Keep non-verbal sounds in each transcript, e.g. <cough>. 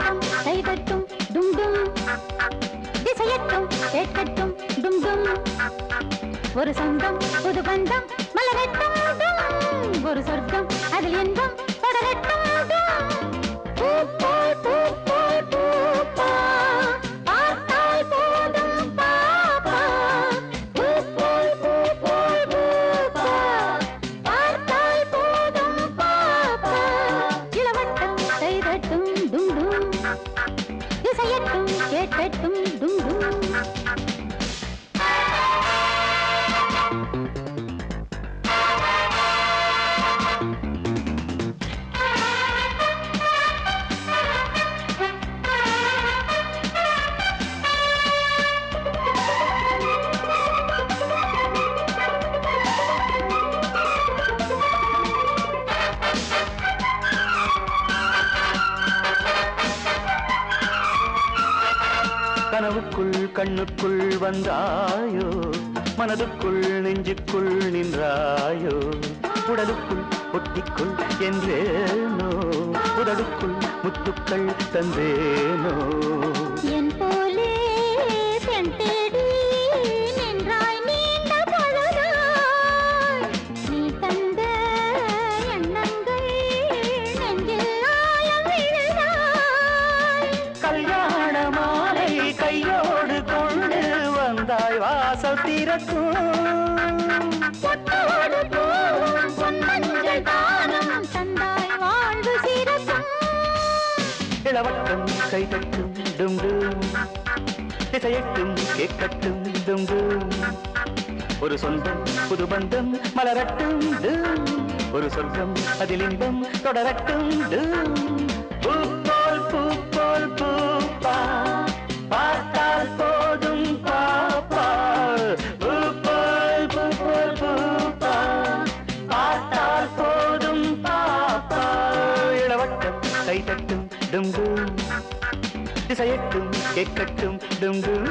இளவட்டம் கைதட்டும் டும் டும். திசையட்டும் கேட்கட்டும் டும் டும். ஒரு சொந்தம் புது பந்தம் மலரட்டும் ஒரு சொர்க்கம் அதில் இன்பம் தொடரட்டும் டும் கண்ணுக்குள் வந்தாயோ? மனதுக்குள் நெஞ்சுக்குள் நின்றாயோ? உடலுக்குள் ஒட்டிக்குள் என்றேனோ? உடலுக்குள் முத்துக்கள் தந்தேனோ? என் போலே இளவட்டம் கைதட்டும் டும் திசையட்டும் கேட்கட்டும் டும் ஒரு சொந்தம் புது பந்தம் மலரட்டும் ஒரு சொர்க்கம் அதில் இன்பம் தொடரட்டும் டும் டும் திசையட்டும் கேட்கட்டும் டும் டும்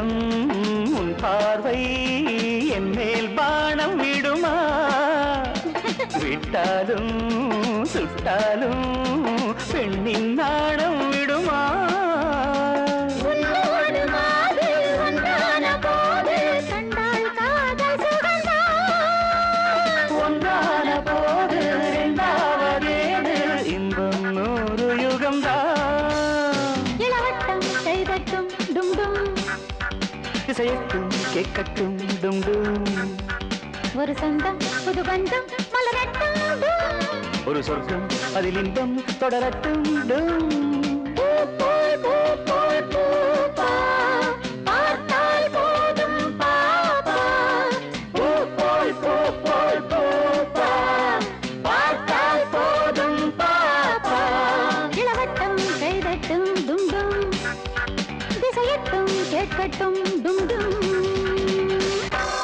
இந்நேரம் உன் பார்வை என் மேல் பானம் விடுமா? <laughs> விட்டாலும் சுட்டாலும் பெண்ணின் நாணம் இசையட்டும் கேட்கட்டும் டும் டும். ஒரு சொந்தம் புது பந்தம் மலரட்டும். ஒரு சொர்க்கம் அதில் இன்பம் தொடரட்டும் கேட்கட்டும் டும்